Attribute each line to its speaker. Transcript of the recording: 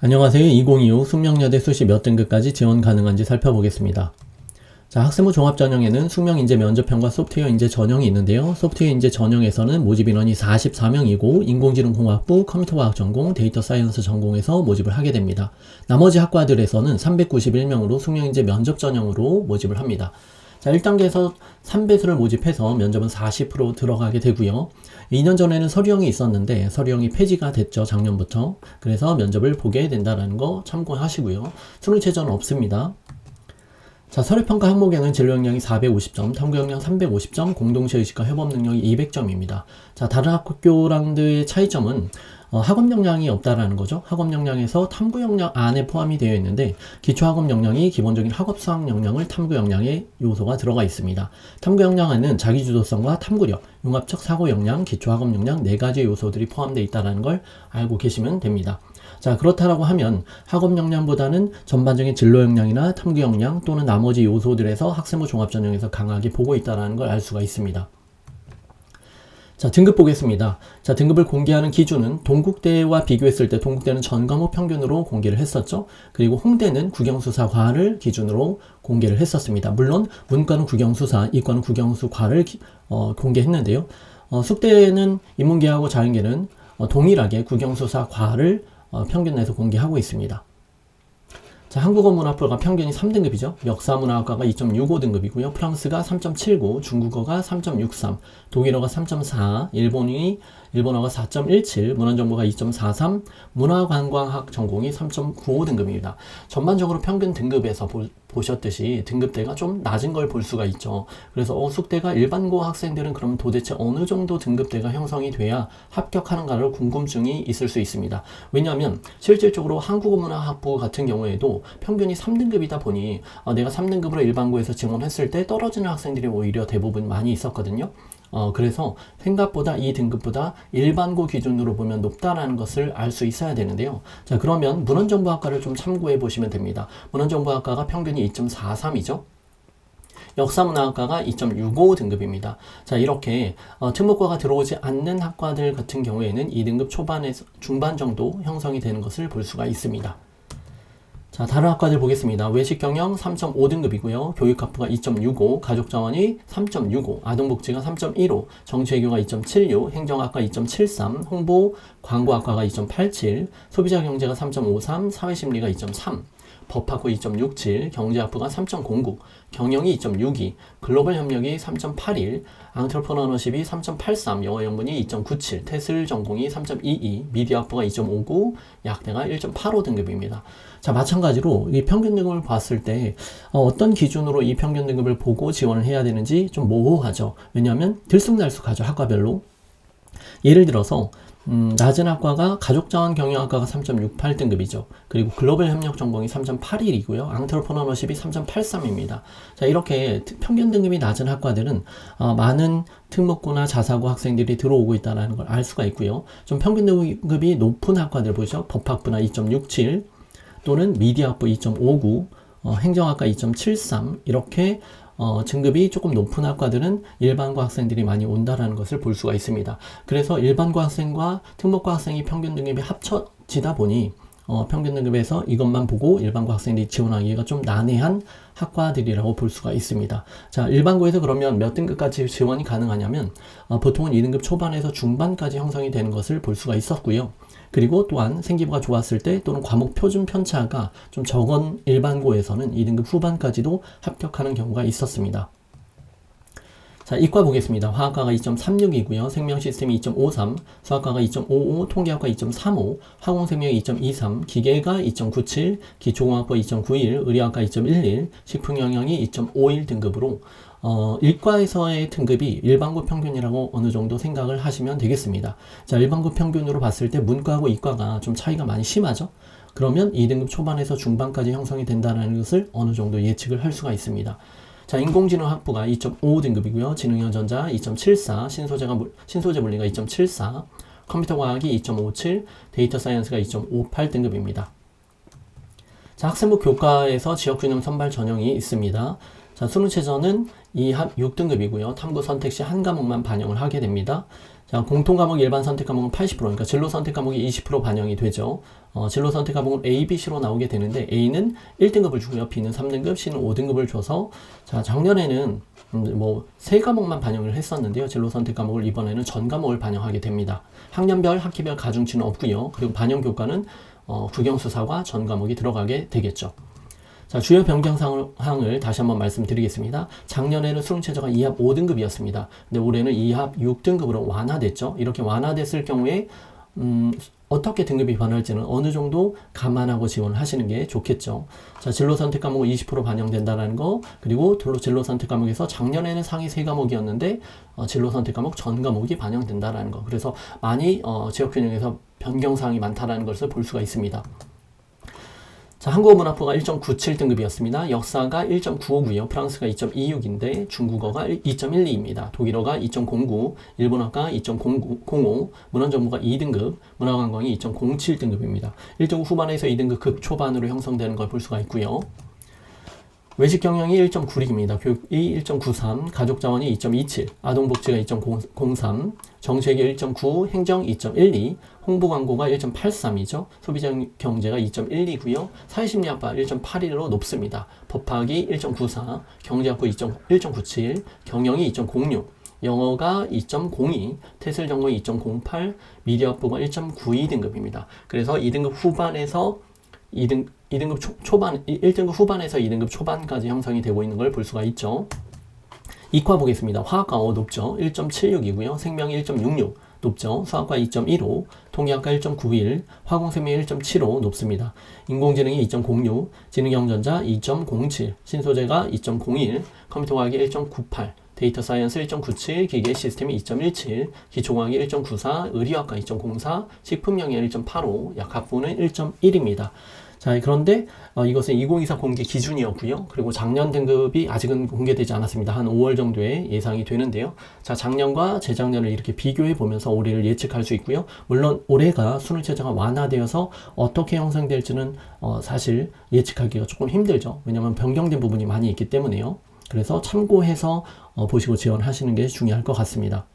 Speaker 1: 안녕하세요. 2025 숙명여대 수시 몇 등급까지 지원 가능한지 살펴보겠습니다. 자, 학생부 종합 전형에는 숙명 인재 면접형과 소프트웨어 인재 전형이 있는데요. 소프트웨어 인재 전형에서는 모집 인원이 44명이고 인공지능공학부, 컴퓨터과학 전공, 데이터 사이언스 전공에서 모집을 하게 됩니다. 나머지 학과들에서는 391명으로 숙명 인재 면접 전형으로 모집을 합니다. 자, 1단계에서 3배수를 모집해서 면접은 40% 들어가게 되고요. 2년 전에는 서류형이 있었는데 서류형이 폐지가 됐죠. 작년부터. 그래서 면접을 보게 된다는 거 참고하시고요. 수능 최저는 없습니다. 자, 서류평가 항목에는 진로 역량이 450점, 탐구 역량 350점, 공동체 의식과 협업 능력이 200점입니다. 자, 다른 학교랑의 차이점은 어, 학업 역량이 없다라는 거죠. 학업 역량에서 탐구 역량 안에 포함이 되어 있는데 기초 학업 역량이 기본적인 학업 수학 역량을 탐구 역량의 요소가 들어가 있습니다. 탐구 역량에는 자기 주도성과 탐구력, 융합적 사고 역량, 기초 학업 역량 네 가지 요소들이 포함되어 있다는 걸 알고 계시면 됩니다. 자, 그렇다라고 하면 학업 역량보다는 전반적인 진로 역량이나 탐구 역량 또는 나머지 요소들에서 학생부 종합 전형에서 강하게 보고 있다는 걸 알 수가 있습니다. 자, 등급 보겠습니다. 자, 등급을 공개하는 기준은 동국대와 비교했을 때 동국대는 전 과목 평균으로 공개를 했었죠. 그리고 홍대는 국영수사과를 기준으로 공개를 했었습니다. 물론 문과는 국영수사, 이과는 국영수과를 기- 어, 공개했는데요. 어, 숙대는 인문계하고 자연계는 어, 동일하게 국영수사과를 어, 평균 내서 공개하고 있습니다. 자, 한국어 문학부가 평균이 3등급이죠. 역사문학과가 2.65등급이고요. 프랑스가 3.79, 중국어가 3.63, 독일어가 3.4, 일본이 일본어가 4.17, 문헌정보가 2.43, 문화관광학 전공이 3.95 등급입니다. 전반적으로 평균 등급에서 보, 보셨듯이 등급대가 좀 낮은 걸 볼 수가 있죠. 그래서 어, 숙대가 일반고 학생들은 그럼 도대체 어느 정도 등급대가 형성이 돼야 합격하는가를 궁금증이 있을 수 있습니다. 왜냐하면 실질적으로 한국어문화학부 같은 경우에도 평균이 3등급이다 보니 어, 내가 3등급으로 일반고에서 지원했을 때 떨어지는 학생들이 오히려 대부분 많이 있었거든요. 어, 그래서 생각보다 이 등급보다 일반고 기준으로 보면 높다라는 것을 알 수 있어야 되는데요. 자, 그러면 문헌정보학과를 좀 참고해 보시면 됩니다. 문헌정보학과가 평균이 2.43이죠. 역사문화학과가 2.65 등급입니다. 자, 이렇게 어, 특목과가 들어오지 않는 학과들 같은 경우에는 2등급 초반에서 중반 정도 형성이 되는 것을 볼 수가 있습니다. 자, 다른 학과들 보겠습니다. 외식경영 3.5등급이고요. 교육학부가 2.65, 가족자원이 3.65, 아동복지가 3.15, 정치외교가 2.76, 행정학과 2.73, 홍보, 광고학과가 2.87, 소비자경제가 3.53, 사회심리가 2.3, 법학부 2.67, 경제학부가 3.09, 경영이 2.62, 글로벌 협력이 3.81, 앙트로퍼너너십이 3.83, 영어 영문이 2.97, 테슬 전공이 3.22, 미디어학부가 2.59, 약대가 1.85 등급입니다. 자, 마찬가지로 이 평균 등급을 봤을 때 어, 떤 기준으로 이 평균 등급을 보고 지원을 해야 되는지 좀 모호하죠. 왜냐하면 들쑥날쑥하죠, 학과별로. 예를 들어서 음, 낮은 학과가 가족자원 경영학과가 3.68등급이죠. 그리고 글로벌 협력 전공이 3.81이고요. 앙트로포너너십이 3.83입니다. 자, 이렇게 트- 평균 등급이 낮은 학과들은 어, 많은 특목고나 자사고 학생들이 들어오고 있다는 걸 알 수가 있고요. 좀 평균 등급이 높은 학과들 보시죠. 법학부나 2.67 또는 미디어학부 2.59, 어, 행정학과 2.73 이렇게 어, 등급이 조금 높은 학과들은 일반고 학생들이 많이 온다라는 것을 볼 수가 있습니다. 그래서 일반고 학생과 특목고 학생이 평균 등급이 합쳐지다 보니 어, 평균 등급에서 이것만 보고 일반고 학생들이 지원하기가 좀 난해한 학과들이라고 볼 수가 있습니다. 자, 일반고에서 그러면 몇 등급까지 지원이 가능하냐면 어, 보통은 2등급 초반에서 중반까지 형성이 되는 것을 볼 수가 있었고요. 그리고 또한 생기부가 좋았을 때 또는 과목 표준 편차가 좀 적은 일반고에서는 2등급 후반까지도 합격하는 경우가 있었습니다. 자, 이과 보겠습니다. 화학과가 2.36이고요. 생명시스템이 2.53, 수학과가 2.55, 통계학과 2.35, 화공생명이 2.23, 기계가 2.97, 기초공학과 2.91, 의료학과 2.11, 식품영양이 2.51 등급으로 어, 일과에서의 등급이 일반고 평균이라고 어느 정도 생각을 하시면 되겠습니다. 자, 일반고 평균으로 봤을 때 문과하고 이과가 좀 차이가 많이 심하죠? 그러면 2등급 초반에서 중반까지 형성이 된다는 것을 어느 정도 예측을 할 수가 있습니다. 자, 인공지능 학부가 2.5 등급이고요. 지능형 전자 2.74, 신소재가 물- 신소재 물리가 2.74, 컴퓨터 과학이 2.57, 데이터 사이언스가 2.58 등급입니다. 자, 학생부 교과에서 지역균형 선발 전형이 있습니다. 자, 수능 최저는 이 6등급이고요. 탐구 선택 시 한 과목만 반영을 하게 됩니다. 자, 공통 과목 일반 선택 과목은 80%, 그러니까 진로 선택 과목이 20% 반영이 되죠. 어, 진로 선택 과목은 A, B, C로 나오게 되는데 A는 1등급을 주고요. B는 3등급, C는 5등급을 줘서 자 작년에는 음, 뭐세 과목만 반영을 했었는데요. 진로 선택 과목을 이번에는 전 과목을 반영하게 됩니다. 학년별, 학기별 가중치는 없고요. 그리고 반영 교과는 어, 국영수사과 전 과목이 들어가게 되겠죠. 자, 주요 변경 사항을 다시 한번 말씀드리겠습니다. 작년에는 수능 최저가 2합 5등급이었습니다. 근데 올해는 2합 6등급으로 완화됐죠. 이렇게 완화됐을 경우에 음, 어떻게 등급이 변할지는 어느 정도 감안하고 지원을 하시는 게 좋겠죠. 자, 진로 선택 과목은 20% 반영된다는 거, 그리고 진로 선택 과목에서 작년에는 상위 세 과목이었는데, 어, 진로 선택 과목 전 과목이 반영된다라는 거. 그래서 많이, 어, 지역 균형에서 변경사항이 많다라는 것을 볼 수가 있습니다. 자, 한국어 문학부가 1.97등급이었습니다. 역사가 1.95고요. 프랑스가 2.26인데 중국어가 2.12입니다. 독일어가 2.09, 일본어가 2.05, 문헌정보가 2등급, 문화관광이 2.07등급입니다. 1등 후반에서 2등급 극초반으로 형성되는 걸 볼 수가 있고요. 외식 경영이 1.96입니다. 교육이 1.93, 가족 자원이 2.27, 아동 복지가 2.03, 정책이 1.9, 행정 2.12, 홍보 광고가 1.83이죠. 소비자 경제가 2.12고요. 사회심리학과 1.81로 높습니다. 법학이 1.94, 경제학부 1.97, 경영이 2.06, 영어가 2.02, 태슬 전공이 2.08, 미디어학부가 1.92 등급입니다. 그래서 2등급 후반에서 2등 2등급 초, 초반, 1등급 후반에서 2등급 초반까지 형성이 되고 있는 걸 볼 수가 있죠. 이과 보겠습니다. 화학과 어 높죠. 1.76이고요. 생명이 1.66 높죠. 수학과 2.15, 통계학과 1.91, 화공생명 1.75 높습니다. 인공지능이 2.06, 지능경전자 2.07, 신소재가 2.01, 컴퓨터과학이 1.98, 데이터 사이언스 1.97, 기계 시스템이 2.17, 기초공학이 1.94, 의료학과 2.04, 식품영양 1.85, 약학부는 1.1입니다. 자, 그런데 어, 이것은 2024 공개 기준이었고요. 그리고 작년 등급이 아직은 공개되지 않았습니다. 한 5월 정도에 예상이 되는데요. 자, 작년과 재작년을 이렇게 비교해 보면서 올해를 예측할 수 있고요. 물론 올해가 수능 체제가 완화되어서 어떻게 형성될지는 어, 사실 예측하기가 조금 힘들죠. 왜냐하면 변경된 부분이 많이 있기 때문에요. 그래서 참고해서 어, 보시고 지원하시는 게 중요할 것 같습니다.